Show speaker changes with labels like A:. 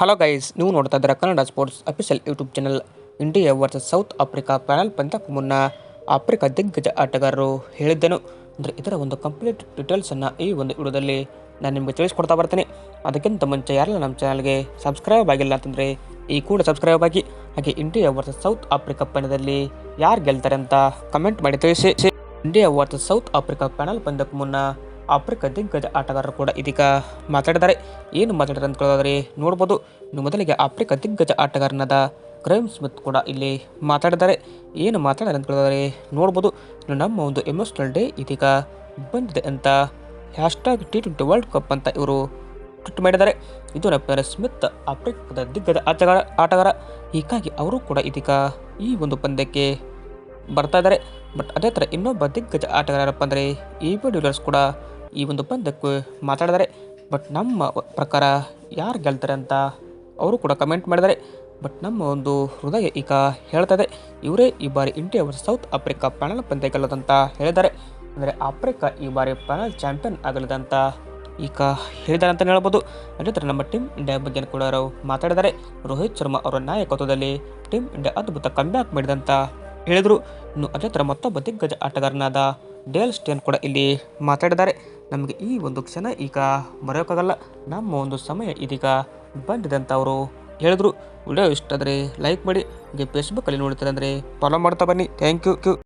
A: Hello guys ನೀವು ನೋಡ್ತಾ ಇದ್ದೀರಾ Kannada sports official YouTube channel India versus South Africa panel ಪಂದ್ಯಕ್ಕೂ ಮುನ್ನ ಆಫ್ರಿಕಾ ದಿಗ್ಗಜ ಆಟಗಾರರು ಹೇಳಿದ್ದನು ಅಂದರೆ ಇದರ ಒಂದು ಕಂಪ್ಲೀಟ್ ಡೀಟೇಲ್ಸನ್ನು ಈ ಒಂದು ವಿಡಿಯೋದಲ್ಲಿ ನಾನು ನಿಮಗೆ ತಿಳಿಸ್ಕೊಡ್ತಾ ಬರ್ತೀನಿ. ಅದಕ್ಕಿಂತ ಮುಂಚೆ ಯಾರೆಲ್ಲ ನಮ್ಮ ಚಾನಲ್ಗೆ ಸಬ್ಸ್ಕ್ರೈಬ್ ಆಗಿಲ್ಲ ಅಂತಂದರೆ ಈ ಕೂಡ ಸಬ್ಸ್ಕ್ರೈಬ್ ಆಗಿ, ಹಾಗೆ ಇಂಡಿಯಾ ವರ್ಸಸ್ ಸೌತ್ ಆಫ್ರಿಕಾ ಪಂದ್ಯದಲ್ಲಿ ಯಾರು ಗೆಲ್ತಾರೆ ಅಂತ ಕಮೆಂಟ್ ಮಾಡಿ ತಿಳಿಸಿ. India versus South Africa panel ಪಂದ್ಯಕ್ಕೂ ಮುನ್ನ ಆಫ್ರಿಕಾ ದಿಗ್ಗಜ ಆಟಗಾರರು ಕೂಡ ಇದೀಗ ಮಾತಾಡಿದ್ದಾರೆ. ಏನು ಮಾತಾಡಿದ್ದಾರೆ ಅಂತ ಕೇಳೋದಾದ್ರೆ ನೋಡ್ಬೋದು. ಇನ್ನು ಮೊದಲಿಗೆ ಆಫ್ರಿಕಾ ದಿಗ್ಗಜ ಆಟಗಾರನಾದ ಕ್ರೈಮ್ ಸ್ಮಿತ್ ಕೂಡ ಇಲ್ಲಿ ಮಾತಾಡಿದ್ದಾರೆ. ಏನು ಮಾತಾಡಿದ್ದಾರೆ ಅಂತ ಕೇಳೋದಾದ್ರೆ ನೋಡ್ಬೋದು. ಇನ್ನು ನಮ್ಮ ಒಂದು ಎಮೋಷನಲ್ ಡೇ ಇದೀಗ ಬಂದಿದೆ ಅಂತ hashtag T twenty world cup ಅಂತ ಇವರು ಟ್ವೀಟ್ ಮಾಡಿದ್ದಾರೆ. ಇದು ನೆನಪಿನ ಸ್ಮಿತ್, ಆಫ್ರಿಕಾದ ದಿಗ್ಗಜ ಆಟಗಾರ ಆಟಗಾರ. ಹೀಗಾಗಿ ಅವರು ಕೂಡ ಇದೀಗ ಈ ಒಂದು ಪಂದ್ಯಕ್ಕೆ ಬರ್ತಾ ಇದ್ದಾರೆ. ಬಟ್ ಅದೇ ಥರ ಇನ್ನೊಬ್ಬ ದಿಗ್ಗಜ ಆಟಗಾರಪ್ಪ ಅಂದರೆ ಇ ಬಿ ಡ್ಯೂಲರ್ಸ್ ಕೂಡ ಈ ಒಂದು ಪಂದ್ಯಕ್ಕೆ ಮಾತಾಡಿದ್ದಾರೆ ಬಟ್ ನಮ್ಮ ಪ್ರಕಾರ ಯಾರು ಗೆಲ್ತಾರೆ ಅಂತ ಅವರು ಕೂಡ ಕಮೆಂಟ್ ಮಾಡಿದ್ದಾರೆ ಬಟ್ ನಮ್ಮ ಒಂದು ಹೃದಯ ಈಗ ಹೇಳ್ತದೆ, ಇವರೇ ಈ ಬಾರಿ ಇಂಡಿಯಾ ಅವರು ಸೌತ್ ಆಫ್ರಿಕಾ ಪ್ಯಾನಲ್ ಪಂದ್ಯ ಗೆಲ್ಲದಂತ ಹೇಳಿದ್ದಾರೆ. ಅಂದರೆ ಆಫ್ರಿಕಾ ಈ ಬಾರಿ ಪ್ಯಾನಲ್ ಚಾಂಪಿಯನ್ ಆಗಲಿದಂತ ಈಗ ಹೇಳಿದ್ದಾರೆ ಅಂತ ಹೇಳ್ಬೋದು. ಅದೇ ನಮ್ಮ ಟೀಮ್ ಇಂಡಿಯಾ ಬಗ್ಗೆ ಕೂಡ ಅವರು ಮಾತಾಡಿದ್ದಾರೆ ರೋಹಿತ್ ಶರ್ಮಾ ಅವರ ನಾಯಕತ್ವದಲ್ಲಿ ಟೀಮ್ ಇಂಡಿಯಾ ಅದ್ಭುತ ಕಂಬ್ಯಾಕ್ ಮಾಡಿದಂತ ಹೇಳಿದರು. ಇನ್ನು ಅದೇ ಥರ ಮತ್ತೊಬ್ಬ ದಿಗ್ಗಜ ಆಟಗಾರನಾದ ಡೇಲ್ ಸ್ಟೇನ್ ಕೂಡ ಇಲ್ಲಿ ಮಾತಾಡಿದ್ದಾರೆ. ನಮಗೆ ಈ ಒಂದು ಕ್ಷಣ ಈಗ ಮರೆಯೋಕ್ಕಾಗಲ್ಲ. ನಮ್ಮ ಒಂದು ಸಮಯ ಇದೀಗ ಬಂದಿದೆ ಅಂತ ಹೇಳಿದ್ರು. ವಿಡಿಯೋ ಇಷ್ಟ ಆದರೆ ಲೈಕ್ ಮಾಡಿ. ಹಾಗೆ ಫೇಸ್ಬುಕ್ಕಲ್ಲಿ ನೋಡ್ತಾರೆ ಅಂದರೆ ಫಾಲೋ ಮಾಡ್ತಾ ಬನ್ನಿ. Thank U Q